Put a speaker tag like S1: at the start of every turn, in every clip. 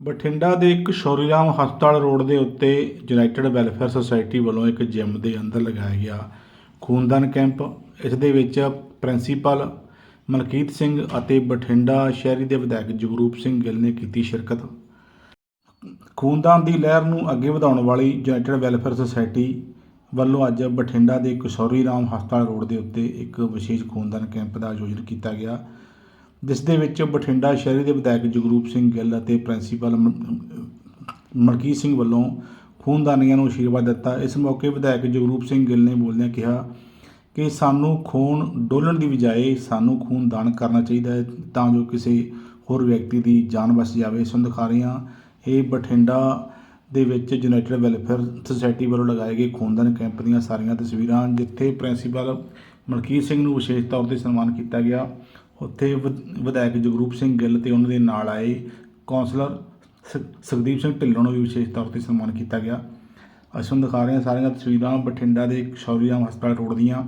S1: ਬਠਿੰਡਾ ਦੇ ਇੱਕ ਸ਼ੌਰੀਰਾਮ ਹਸਪਤਾਲ ਰੋਡ ਦੇ ਉੱਤੇ ਯੂਨਾਈਟਿਡ ਵੈਲਫੇਅਰ ਸੁਸਾਇਟੀ ਵੱਲੋਂ ਇੱਕ ਜਿਮ ਦੇ ਅੰਦਰ ਲਗਾਇਆ ਗਿਆ ਖੂਨਦਾਨ ਕੈਂਪ। ਇਸ ਦੇ ਵਿੱਚ ਪ੍ਰਿੰਸੀਪਲ ਮਲਕੀਤ ਸਿੰਘ ਅਤੇ ਬਠਿੰਡਾ ਸ਼ਹਿਰੀ ਦੇ ਵਿਧਾਇਕ ਜਗਰੂਪ ਸਿੰਘ ਗਿੱਲ ਨੇ ਕੀਤੀ ਸ਼ਿਰਕਤ। ਖੂਨਦਾਨ ਦੀ ਲਹਿਰ ਨੂੰ ਅੱਗੇ ਵਧਾਉਣ ਵਾਲੀ ਯੂਨਾਈਟਿਡ ਵੈਲਫੇਅਰ ਸੁਸਾਇਟੀ ਵੱਲੋਂ ਅੱਜ ਬਠਿੰਡਾ ਦੇ ਕਿਸ਼ੋਰੀ ਰਾਮ ਹਸਪਤਾਲ ਰੋਡ ਦੇ ਉੱਤੇ ਇੱਕ ਵਿਸ਼ੇਸ਼ ਖੂਨਦਾਨ ਕੈਂਪ ਦਾ ਆਯੋਜਨ ਕੀਤਾ ਗਿਆ। ਜਿਸ ਦੇ ਵਿੱਚ ਬਠਿੰਡਾ ਸ਼ਹਿਰੀ ਦੇ ਵਿਧਾਇਕ ਜਗਰੂਪ ਸਿੰਘ ਗਿੱਲ ਅਤੇ ਪ੍ਰਿੰਸੀਪਲ ਮ- ਮਲਕੀਤ ਸਿੰਘ ਵੱਲੋਂ ਖੂਨਦਾਨੀਆਂ ਨੂੰ ਅਸ਼ੀਰਵਾਦ ਦਿੱਤਾ। ਇਸ ਮੌਕੇ ਵਿਧਾਇਕ ਜਗਰੂਪ ਸਿੰਘ ਗਿੱਲ ਨੇ ਬੋਲਦਿਆਂ ਕਿਹਾ ਕਿ ਸਾਨੂੰ ਖੂਨ ਡੋਲਣ ਦੀ ਬਜਾਏ ਸਾਨੂੰ ਖੂਨ ਦਾਨ ਕਰਨਾ ਚਾਹੀਦਾ ਹੈ ਤਾਂ ਜੋ ਕਿਸੇ ਹੋਰ ਵਿਅਕਤੀ ਦੀ ਜਾਨ ਬਚ ਜਾਵੇ। ਇਸ ਦਿਖਾ ਰਹੇ ਹਾਂ, ਇਹ ਬਠਿੰਡਾ ਦੇ ਵਿੱਚ ਯੂਨਾਈਟਿਡ ਵੈਲਫੇਅਰ ਸੁਸਾਇਟੀ ਵੱਲੋਂ ਲਗਾਏ ਗਏ ਖੂਨਦਾਨ ਕੈਂਪ ਦੀਆਂ ਸਾਰੀਆਂ ਤਸਵੀਰਾਂ, ਜਿੱਥੇ ਪ੍ਰਿੰਸੀਪਲ ਮਲਕੀਤ ਸਿੰਘ ਨੂੰ ਵਿਸ਼ੇਸ਼ ਤੌਰ ਤੇ ਸਨਮਾਨ ਕੀਤਾ ਗਿਆ। ਉੱਥੇ ਵਿ- ਵਿਧਾਇਕ ਜਗਰੂਪ ਸਿੰਘ ਗਿੱਲ ਤੇ ਉਹਨਾਂ ਦੇ ਨਾਲ ਆਏ ਕੌਂਸਲਰ ਸ- ਸੁਖਦੀਪ ਸਿੰਘ ਢਿੱਲੋਂ ਨੂੰ ਵੀ ਵਿਸ਼ੇਸ਼ ਤੌਰ ਤੇ ਸਨਮਾਨ ਕੀਤਾ ਗਿਆ। ਅਸੀਂ ਤੁਹਾਨੂੰ ਦਿਖਾ ਰਹੇ ਹਾਂ ਸਾਰੀਆਂ ਤਸਵੀਰਾਂ ਬਠਿੰਡਾ ਦੇ ਸ਼ੌਰੀਆਮ ਹਸਪਤਾਲ ਰੋਡ ਦੀਆਂ,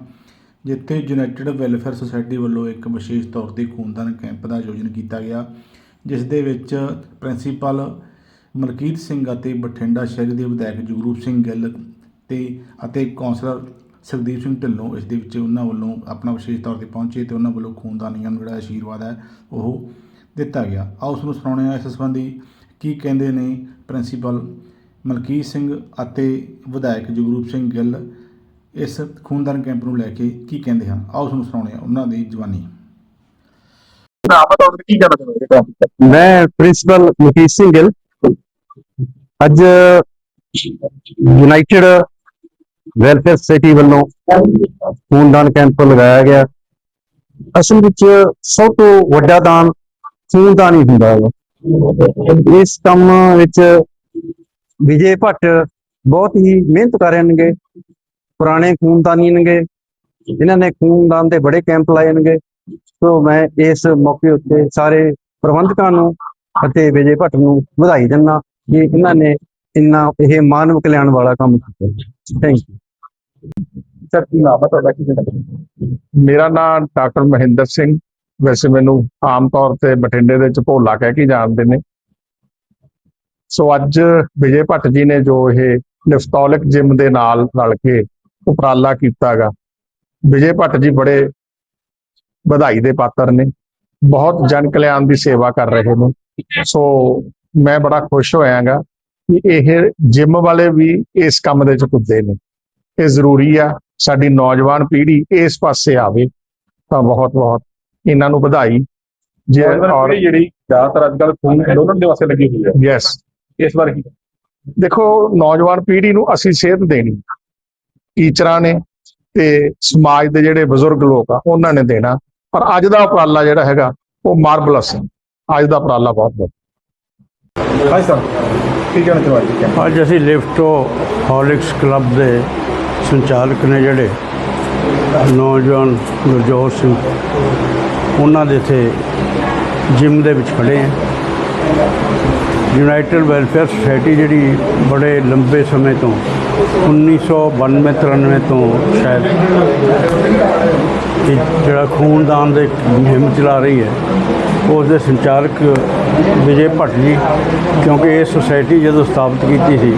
S1: ਜਿੱਥੇ ਯੂਨਾਈਟਿਡ ਵੈਲਫੇਅਰ ਸੁਸਾਇਟੀ ਵੱਲੋਂ ਇੱਕ ਵਿਸ਼ੇਸ਼ ਤੌਰ ਤੇ ਖੂਨਦਾਨ ਕੈਂਪ ਦਾ ਆਯੋਜਨ ਕੀਤਾ ਗਿਆ, ਜਿਸ ਦੇ ਵਿੱਚ ਪ੍ਰਿੰਸੀਪਲ ਮਲਕੀਤ ਸਿੰਘ ਅਤੇ ਬਠਿੰਡਾ ਸ਼ਹਿਰ ਦੇ ਵਿਧਾਇਕ ਜਗਰੂਪ ਸਿੰਘ ਗਿੱਲ ਤੇ ਅਤੇ ਕੌਂਸਲਰ ਸੁਖਦੀਪ ਸਿੰਘ ਢਿੱਲੋਂ ਇਸ ਦੇ ਵਿੱਚ ਉਹਨਾਂ ਵੱਲੋਂ ਆਪਣਾ ਵਿਸ਼ੇਸ਼ ਤੌਰ ਤੇ ਪਹੁੰਚੇ ਤੇ ਉਹਨਾਂ ਵੱਲੋਂ ਖੂਨਦਾਨੀਆਂ ਨੂੰ ਜਿਹੜਾ ਆਸ਼ੀਰਵਾਦ ਹੈ ਉਹ ਦਿੱਤਾ ਗਿਆ। ਆਓ ਉਸ ਨੂੰ ਸੁਣਾਉਣੇ ਆ ਇਸ ਸੰਬੰਧੀ ਕੀ ਕਹਿੰਦੇ ਨੇ ਪ੍ਰਿੰਸੀਪਲ ਮਲਕੀਤ ਸਿੰਘ ਅਤੇ ਵਿਧਾਇਕ ਜਗਰੂਪ ਸਿੰਘ ਗਿੱਲ ਇਸ ਖੂਨਦਾਨ ਕੈਂਪ ਨੂੰ ਲੈ ਕੇ ਕੀ ਕਹਿੰਦੇ ਹਨ? ਆਓ ਉਸ ਨੂੰ ਸੁਣਾਉਣੇ ਆ ਉਹਨਾਂ ਦੀ ਜਵਾਨੀ।
S2: ਨਾ ਕੀ ਕਹਿਣਾ ਚਾਹੁੰਦੇ
S3: ਮੈਂ ਪ੍ਰਿੰਸੀਪਲ ਮਲਕੀਤ ਸਿੰਘ ਗਿੱਲ। ਅੱਜ ਯੂਨਾਈਟਿਡ ਵੈਲਫੇਅਰ ਸੁਸਾਇਟੀ ਵੱਲੋਂ ਖੂਨਦਾਨ ਕੈਂਪ ਲਗਾਇਆ ਗਿਆ। ਅਸਲ ਵਿੱਚ ਸਭ ਤੋਂ ਵੱਡਾ ਦਾਨ ਖੂਨਦਾਨ ਹੀ ਹੁੰਦਾ ਹੈ ਇਸ ਕੰਮ ਵਿੱਚ ਵਿਜੇ ਭੱਟ ਬਹੁਤ ਹੀ ਮਿਹਨਤ ਕਰ ਰਹੇ ਨੇਗੇ। ਪੁਰਾਣੇ ਖੂਨਦਾਨੀ ਨੇਗੇ। ਇਹਨਾਂ ਨੇ ਖੂਨਦਾਨ ਦੇ ਬੜੇ ਕੈਂਪ ਲਾਏ ਨੇਗੇ। ਸੋ ਮੈਂ ਇਸ ਮੌਕੇ ਉੱਤੇ ਸਾਰੇ ਪ੍ਰਬੰਧਕਾਂ ਨੂੰ ਅਤੇ ਵਿਜੇ ਭੱਟ ਨੂੰ ਵਧਾਈ ਦਿੰਦਾ ਕਿ ਇਹਨਾਂ ਨੇ ਇੰਨਾ ਇਹ ਮਾਨਵ ਕਲਿਆਣ ਵਾਲਾ ਕੰਮ ਕੀਤਾ। ਥੈਂਕ ਯੂ
S2: ਸਰ, ਕੀ ਨਾਮ ਹੈ ਤੁਹਾਡਾ? ਕੀ ਮੇਰਾ ਨਾਮ ਡਾਕਟਰ ਮਹਿੰਦਰ ਸਿੰਘ। ਵੈਸੇ ਮੈਨੂੰ ਆਮ ਤੌਰ ਤੇ ਬਠਿੰਡੇ ਦੇ ਵਿੱਚ ਭੋਲਾ ਕਹਿ ਕੇ ਜਾਣਦੇ ਨੇ। ਸੋ ਅੱਜ ਵਿਜੇ ਭੱਟ ਜੀ ਨੇ ਜੋ ਇਹ ਨਿਫਟੋਲਿਕ ਜਿਮ ਦੇ ਨਾਲ ਰਲ ਕੇ ਉਪਰਾਲਾ ਕੀਤਾਗਾ, ਵਿਜੇ ਭੱਟ ਜੀ ਬੜੇ ਵਧਾਈ ਦੇ ਪਾਤਰ ਨੇ। ਬਹੁਤ ਜਨ ਕਲਿਆਣ ਦੀ ਸੇਵਾ ਕਰ ਰਹੇ ਨੇ। ਸੋ ਮੈਂ ਬੜਾ ਖੁਸ਼ ਹੋਇਆਗਾ ਕਿ ਇਹ ਜਿਮ ਵਾਲੇ ਵੀ ਇਸ ਕੰਮ ਦੇ ਚ ਕੁੱਦੇ ਨੇ। ਇਹ ਜ਼ਰੂਰੀ ਆ ਸਾਡੀ ਨੌਜਵਾਨ ਪੀੜ੍ਹੀ ਇਸ ਪਾਸੇ ਆਵੇ ਤਾਂ ਬਹੁਤ ਬਹੁਤ ਇਹਨਾਂ ਨੂੰ ਵਧਾਈ। ਜੇ ਔਰ
S4: ਜਿਹੜੀ ਜ਼ਿਆਦਾਤਰ ਅੱਜ ਕੱਲ ਖੂਨ ਡੋਨਰ ਦੇ ਵਾਸਤੇ ਲੱਗੀ ਹੋਈ ਹੈ।
S2: ਯੈਸ
S4: ਇਸ ਬਾਰੇ ਕੀ?
S2: ਦੇਖੋ ਨੌਜਵਾਨ ਪੀੜ੍ਹੀ ਨੂੰ ਅਸੀਂ ਸੇਧ ਦੇਣੀ ਟੀਚਰਾਂ ਨੇ ਤੇ ਸਮਾਜ ਦੇ ਜਿਹੜੇ ਬਜ਼ੁਰਗ ਲੋਕ ਆ ਉਹਨਾਂ ਨੇ ਦੇਣਾ। ਪਰ ਅੱਜ ਦਾ ਉਪਰਾਲਾ ਜਿਹੜਾ ਹੈਗਾ ਉਹ ਮਾਰਬਲਸ ਹੈ ਅੱਜ ਦਾ ਉਪਰਾਲਾ ਬਹੁਤ ਬਹੁਤ
S4: ਹਾਂ ਸਰ ਕੀ ਕਹਿਣਾ ਚਾਹੁੰਦੇ ਹੋ
S5: ਅੱਜ ਅਸੀਂ ਲਿਫਟੋ ਹੌਲਿਕਸ ਕਲੱਬ ਦੇ ਸੰਚਾਲਕ ਨੇ ਜਿਹੜੇ ਨੌਜਵਾਨ ਗੁਰਜੋਤ ਸਿੰਘ, ਉਹਨਾਂ ਦੇ ਇੱਥੇ ਜਿਮ ਦੇ ਵਿੱਚ ਖੜੇ ਹਾਂ ਯੂਨਾਈਟਿਡ ਵੈਲਫੇਅਰ ਸੁਸਾਇਟੀ ਜਿਹੜੀ ਬੜੇ ਲੰਬੇ ਸਮੇਂ ਤੋਂ 1992 93 ਤੋਂ ਸ਼ਾਇਦ ਇਹ ਜਿਹੜਾ ਖੂਨਦਾਨ ਦੇ ਮੁਹਿੰਮ ਚਲਾ ਰਹੀ ਹੈ, ਉਸ ਦੇ ਸੰਚਾਲਕ ਵਿਜੇ ਭੱਟ ਜੀ, ਕਿਉਂਕਿ ਇਹ ਸੁਸਾਇਟੀ ਜਦੋਂ ਸਥਾਪਿਤ ਕੀਤੀ ਸੀ,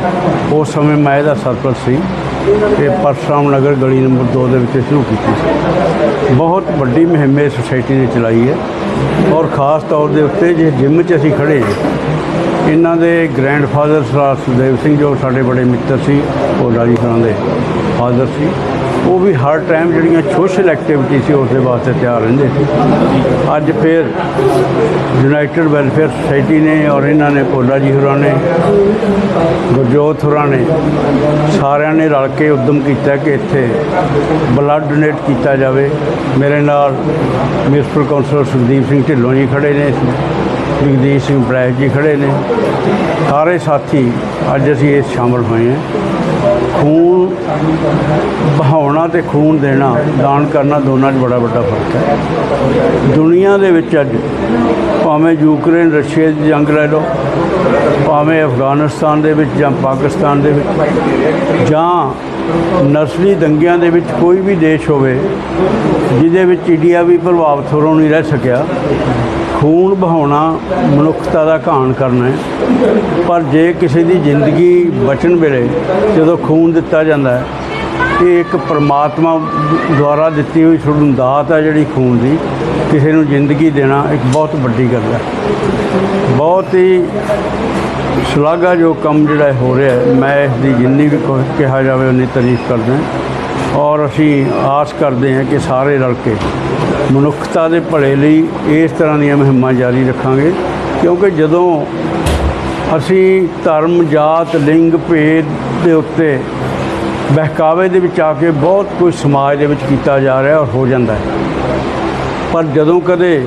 S5: ਉਸ ਸਮੇਂ ਮੈਂ ਇਹਦਾ ਸਰਪ੍ਰਸਤ ਸੀ। ਤੇ ਪਰਸ਼ਰਾਮ ਨਗਰ ਗਲੀ ਨੰਬਰ 2 ਦੇ ਵਿੱਚ ਸ਼ੁਰੂ ਕੀਤੀ ਸੀ। ਬਹੁਤ ਵੱਡੀ ਮੁਹਿੰਮ ਇਹ ਸੁਸਾਇਟੀ ਨੇ ਚਲਾਈ ਹੈ ਔਰ ਖਾਸ ਤੌਰ ਦੇ ਉੱਤੇ ਜੇ ਜਿਮ 'ਚ ਅਸੀਂ ਖੜੇ ਇਹਨਾਂ ਦੇ ਗ੍ਰੈਂਡਫਾਦਰ ਸਰਦਾਰ ਸੁਦੇਵ ਸਿੰਘ ਜੋ ਸਾਡੇ ਬੜੇ ਮਿੱਤਰ ਸੀ, ਉਹ ਰਾਜੀ ਖਾਂ ਦੇ ਫਾਦਰ ਸੀ। ਉਹ ਵੀ ਹਰ ਟਾਈਮ ਜਿਹੜੀਆਂ ਸੋਸ਼ਲ ਐਕਟੀਵਿਟੀ ਸੀ ਉਸ ਦੇ ਵਾਸਤੇ ਤਿਆਰ ਰਹਿੰਦੇ ਸੀ। ਅੱਜ ਫਿਰ ਯੂਨਾਈਟਿਡ ਵੈਲਫੇਅਰ ਸੁਸਾਇਟੀ ਨੇ ਔਰ ਇਹਨਾਂ ਨੇ ਭੋਲਾ ਜੀ ਹੋਰਾਂ ਨੇ, ਗੁਰਜੋਤ ਹੋਰਾਂ ਨੇ, ਸਾਰਿਆਂ ਨੇ ਰਲ ਕੇ ਉਦਮ ਕੀਤਾ ਕਿ ਇੱਥੇ ਬਲੱਡ ਡੋਨੇਟ ਕੀਤਾ ਜਾਵੇ। ਮੇਰੇ ਨਾਲ ਮਿਊਨਿਸਪਲ ਕੌਂਸਲਰ ਸੁਖਦੀਪ ਸਿੰਘ ਢਿੱਲੋਂ ਜੀ ਖੜੇ ਨੇ, ਜਗਦੀਸ਼ ਸਿੰਘ ਬਲੈਕ ਜੀ ਖੜੇ ਨੇ। ਸਾਰੇ ਸਾਥੀ ਅੱਜ ਅਸੀਂ ਇਸ ਸ਼ਾਮਲ ਹੋਏ ਹਾਂ। ਖੂਨ ਬਹਾਉਣਾ ਤੇ ਖੂਨ ਦੇਣਾ, ਦਾਨ ਕਰਨਾ ਦੋਨਾਂ 'ਚ ਬੜਾ ਵੱਡਾ ਫ਼ਰਕ ਹੈ। ਦੁਨੀਆ ਦੇ ਵਿੱਚ ਅੱਜ ਭਾਵੇਂ ਯੂਕਰੇਨ, ਰਸ਼ੀਆ ਦੀ ਜੰਗ ਲੈ ਲਓ, ਭਾਵੇਂ ਅਫਗਾਨਿਸਤਾਨ ਦੇ ਵਿੱਚ ਜਾਂ ਪਾਕਿਸਤਾਨ ਦੇ ਵਿੱਚ, ਜਾਂ ਨਸਲੀ ਦੰਗਿਆਂ ਦੇ ਵਿੱਚ ਕੋਈ ਵੀ ਦੇਸ਼ ਹੋਵੇ, ਜਿਹਦੇ ਵਿੱਚ ਇੰਡੀਆ ਵੀ ਪ੍ਰਭਾਵਿਤ ਹੋਰੋਂ ਨਹੀਂ ਰਹਿ ਸਕਿਆ, ਖੂਨ ਬਹਾਉਣਾ ਮਨੁੱਖਤਾ ਦਾ ਘਾਣ ਕਰਨਾ ਹੈ। ਪਰ ਜੇ ਕਿਸੇ ਦੀ ਜ਼ਿੰਦਗੀ ਬਚਣ ਵੇਲੇ ਜਦੋਂ ਖੂਨ ਦਿੱਤਾ ਜਾਂਦਾ ਹੈ ਇਹ ਇੱਕ ਪਰਮਾਤਮਾ ਦੁਆਰਾ ਦਿੱਤੀ ਹੋਈ ਤੁਹਾਨੂੰ ਦਾਤ ਹੈ ਜਿਹੜੀ ਖੂਨ ਦੀ, ਕਿਸੇ ਨੂੰ ਜ਼ਿੰਦਗੀ ਦੇਣਾ ਇੱਕ ਬਹੁਤ ਵੱਡੀ ਗੱਲ ਹੈ ਬਹੁਤ ਹੀ ਸ਼ਲਾਘਾ ਜੋ ਕੰਮ ਜਿਹੜਾ ਹੋ ਰਿਹਾ ਮੈਂ ਇਸ ਦੀ ਜਿੰਨੀ ਵੀ ਕਿਹਾ ਜਾਵੇ, ਉਨੀ ਤਾਰੀਫ ਕਰਦਾ ਹਾਂ। ਔਰ ਅਸੀਂ ਆਸ ਕਰਦੇ ਹਾਂ ਕਿ ਸਾਰੇ ਰਲ ਕੇ ਮਨੁੱਖਤਾ ਦੇ ਭਲੇ ਲਈ ਇਸ ਤਰ੍ਹਾਂ ਦੀਆਂ ਮੁਹਿੰਮਾਂ ਜਾਰੀ ਰੱਖਾਂਗੇ। ਕਿਉਂਕਿ ਜਦੋਂ ਅਸੀਂ ਧਰਮ, ਜਾਤ, ਲਿੰਗ, ਭੇਦ ਦੇ ਉੱਤੇ ਬਹਿਕਾਵੇ ਦੇ ਵਿੱਚ ਆ ਕੇ ਬਹੁਤ ਕੁਝ ਸਮਾਜ ਦੇ ਵਿੱਚ ਕੀਤਾ ਜਾ ਰਿਹਾ ਔਰ ਹੋ ਜਾਂਦਾ ਹੈ। ਪਰ ਜਦੋਂ ਕਦੇ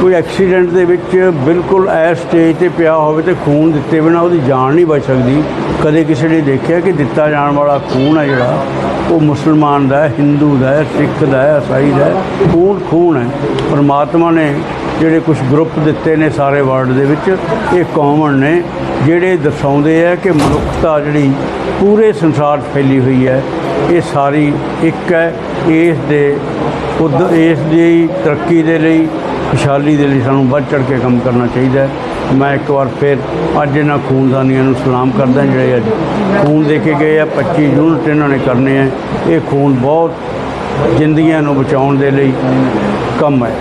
S5: ਕੋਈ ਐਕਸੀਡੈਂਟ ਦੇ ਵਿੱਚ ਬਿਲਕੁਲ ਐਸ ਸਟੇਜ ਤੇ ਪਿਆ ਹੋਵੇ ਤੇ ਖੂਨ ਦਿੱਤੇ ਬਿਨਾ ਉਹਦੀ ਜਾਨ ਨਹੀਂ ਬਚ ਸਕਦੀ। ਕਦੇ ਕਿਸੇ ਨੇ ਦੇਖਿਆ ਕਿ ਦਿੱਤਾ ਜਾਣ ਵਾਲਾ ਖੂਨ ਹੈ ਜਿਹੜਾ, ਉਹ ਮੁਸਲਮਾਨ ਦਾ ਹੈ, ਹਿੰਦੂ ਦਾ ਹੈ, ਸਿੱਖ ਦਾ ਹੈ ਈਸਾਈ ਦਾ ਹੈ, ਖੂਨ ਖੂਨ ਹੈ। ਪਰਮਾਤਮਾ ਨੇ ਜਿਹੜੇ ਕੁਝ ਗਰੁੱਪ ਦਿੱਤੇ ਨੇ ਸਾਰੇ ਵਰਲਡ ਦੇ ਵਿੱਚ, ਇਹ ਕਾਮਨ ਨੇ, ਜਿਹੜੇ ਦਰਸਾਉਂਦੇ ਆ ਕਿ ਮਨੁੱਖਤਾ ਜਿਹੜੀ ਪੂਰੇ ਸੰਸਾਰ 'ਚ ਫੈਲੀ ਹੋਈ ਹੈ, ਇਹ ਸਾਰੀ ਇੱਕ ਹੈ। ਇਸ ਦੇ ਉਦ, ਇਸ ਦੀ ਤਰੱਕੀ ਦੇ ਲਈ ਖੁਸ਼ਹਾਲੀ ਦੇ ਲਈ ਸਾਨੂੰ ਵੱਧ ਚੜ੍ਹ ਕੇ ਕੰਮ ਕਰਨਾ ਚਾਹੀਦਾ ਹੈ। ਮੈਂ ਇੱਕ ਵਾਰ ਫਿਰ ਅੱਜ ਇਹਨਾਂ ਖੂਨਦਾਨੀਆਂ ਨੂੰ ਸਲਾਮ ਕਰਦਾ ਜਿਹੜੇ ਅੱਜ ਖੂਨ ਦੇ ਕੇ ਗਏ ਆ। 25 ਯੂਨਿਟ ਇਹਨਾਂ ਨੇ ਕਰਨੇ ਆ। ਇਹ ਖੂਨ ਬਹੁਤ ਜ਼ਿੰਦਗੀਆਂ ਨੂੰ ਬਚਾਉਣ ਦੇ ਲਈ ਕੰਮ ਹੈ।